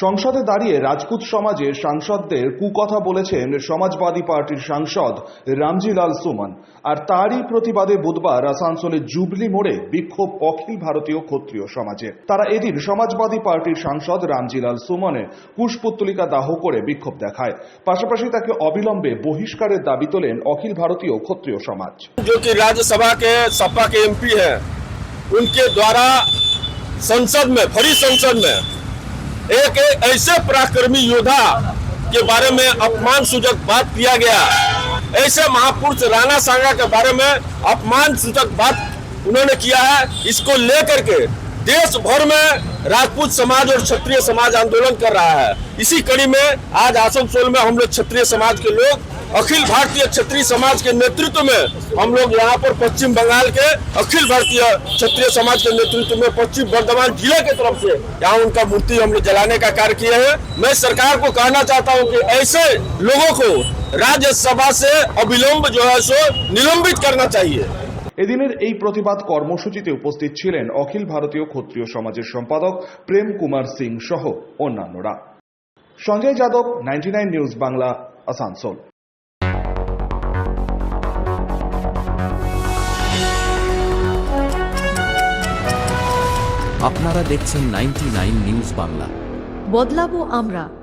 সংসদে দাঁড়িয়ে রাজপুত সমাজে সাংসদদের কুকথা বলেছেন সমাজবাদী পার্টির সাংসদ রামজিলাল সুমন আর তারই প্রতিবাদে বুধবার আসানসোলের জুবলি মোড়ে বিক্ষোভ অখিল ভারতীয় ক্ষত্রিয় সমাজে তারা এদিন সমাজবাদী পার্টির সাংসদ রামজিলাল সুমনের কুশপুত্তলিকা দাহ করে বিক্ষোভ দেখায় পাশাপাশি তাকে অবিলম্বে বহিষ্কারের দাবি তোলেন অখিল ভারতীয় ক্ষত্রিয় সমাজ जो कि राज्यसभा के सपा के एमपी हैं उनके द्वारा संसद में भरी संसद में एक ऐसे पराक्रमी योद्धा के बारे में अपमान सूचक बात किया गया। ऐसे महापुरुष राणा सांगा के बारे में अपमान सूचक बात उन्होंने किया है। इसको लेकर के देश भर में राजपूत समाज और क्षत्रिय समाज आंदोलन कर रहा है। इसी कड़ी में आज आसनसोल में हम लोग क्षत्रिय समाज के लोग, अखिल भारतीय क्षत्रिय समाज के नेतृत्व में हम लोग यहाँ पर पश्चिम बंगाल के अखिल भारतीय क्षत्रिय समाज के नेतृत्व में पश्चिम बर्धमान ज़िले के तरफ़ से यहाँ उनका मूर्ति हम लोग जलाने का कार्य किए हैं। मैं सरकार को कहना चाहता हूँ कि ऐसे लोगों को राज्यसभा से अविलंब जो है सो निलंबित करना चाहिए। এদিনের এই প্রতিবাদ কর্মসূচিতে উপস্থিত ছিলেন অখিল ভারতীয় ক্ষত্রিয় সমাজের সম্পাদক প্রেম কুমার সিং সহ অন্যান্যরা। Sanjay Yadav ninety news Bangla Asansol. আপনারা দেখছেন নাইনটি নিউজ বাংলা। বদলাবো আমরা।